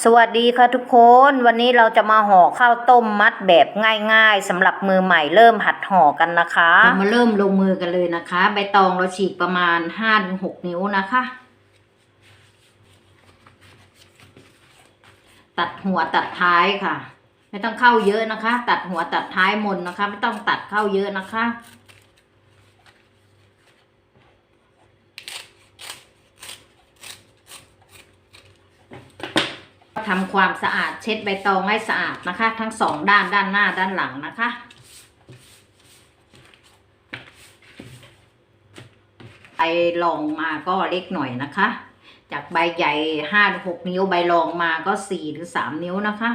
สวัสดีค่ะทุกคนวันนี้เราจะมาห่อข้าวต้มมัดแบบง่ายๆสำหรับมือใหม่เริ่มหัดห่อกันนะคะเรามาเริ่มลงมือกันเลยนะคะ ใบตองเราฉีกประมาณห้าถึงหกนิ้วนะคะ ตัดหัวตัดท้ายค่ะ ไม่ต้องเข้าเยอะนะคะ ตัดหัวตัดท้ายมนนะคะ ไม่ต้องตัดเข้าเยอะนะคะ ทำความสะอาดเช็ดใบตองให้สะอาดนะคะ ทั้งสองด้านด้านหน้าด้านหลังนะคะใบรองมาก็เล็กหน่อยนะคะ จากใบใหญ่ห้าหกนิ้วใบรองมาก็สี่หรือสามนิ้วนะคะ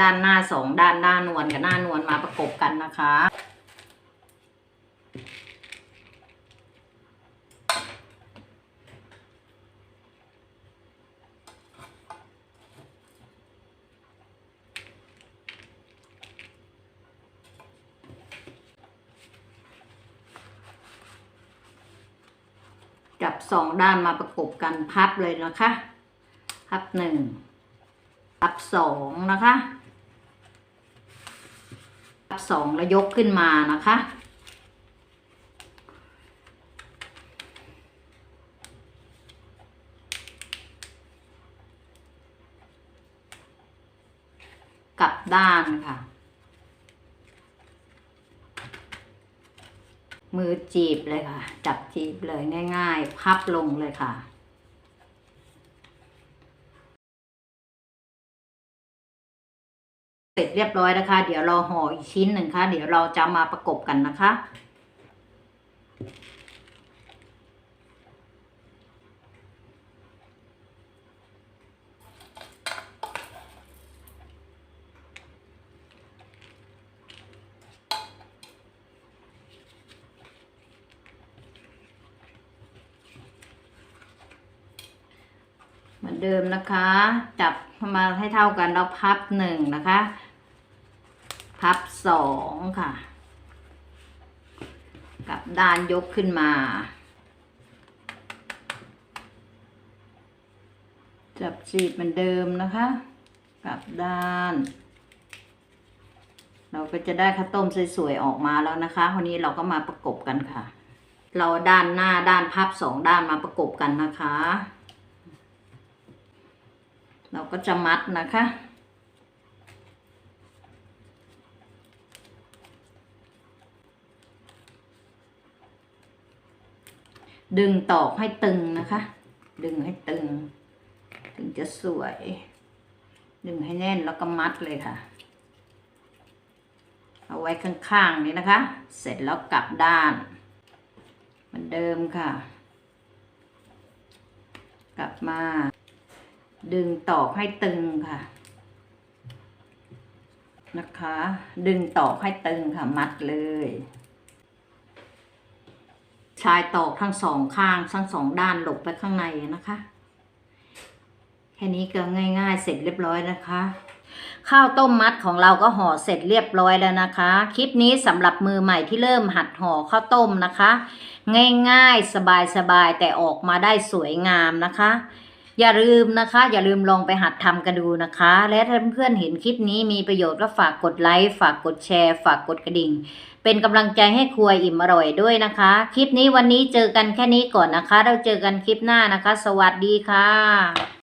ด้านหน้าสองด้านหน้านวลกับหน้านวลมาประกบกันนะคะ จับสองด้านมาประกบกันพับเลยนะคะ พับหนึ่งพับสองนะคะพับสองแล้วยกขึ้นมานะคะกลับด้านค่ะ มือจีบเลยค่ะ จับจีบเลยง่าย ๆ พับลงเลยค่ะเสร็จเรียบร้อยนะคะ เดี๋ยวเราห่ออีกชิ้นหนึ่งค่ะ เดี๋ยวเราจะมาประกบกันนะคะ เหมือนเดิมนะคะ จับมาให้เท่ากันแล้วพับหนึ่งนะคะ พับสองค่ะกลับด้านยกขึ้นมา จับจีบเหมือนเดิมนะคะกลับด้านเราก็จะได้ข้าวต้มสวยๆออกมาแล้วนะคะวันนี้เราก็มาประกบกันค่ะ เราด้านหน้าด้านพับสองด้านมาประกบกันนะคะ เราก็จะมัดนะคะ ดึงตอกให้ตึงนะคะ ดึงให้ตึง ถึงจะสวย ดึงให้แน่นแล้วก็มัดเลยค่ะ เอาไว้ข้างๆนี้นะคะ เสร็จแล้วกลับด้าน เหมือนเดิมค่ะ กลับมา ดึงตอกให้ตึงค่ะ นะคะ ดึงตอกให้ตึงค่ะ มัดเลย ชายตอกทั้งสองข้างทั้งสองด้านหลบไปข้างในนะคะ แค่นี้ก็ง่าย ๆ เสร็จเรียบร้อยนะคะข้าวต้มมัดของเราก็ห่อเสร็จเรียบร้อยแล้วนะคะ คลิปนี้สำหรับมือใหม่ที่เริ่มหัดห่อข้าวต้มนะคะ ง่ายๆ สบายๆ แต่ออกมาได้สวยงามนะคะ อย่าลืมนะคะ อย่าลืมลองไปหัดทำกันดูนะคะ และถ้าเพื่อนๆเห็นคลิปนี้มีประโยชน์ก็ฝากกดไลค์ฝากกดแชร์ ฝากกดกระดิ่ง เป็นกำลังใจให้ครัวอิ่มอร่อยด้วยนะคะ คลิปนี้วันนี้เจอกันแค่นี้ก่อนนะคะ เราเจอกันคลิปหน้านะคะ สวัสดีค่ะ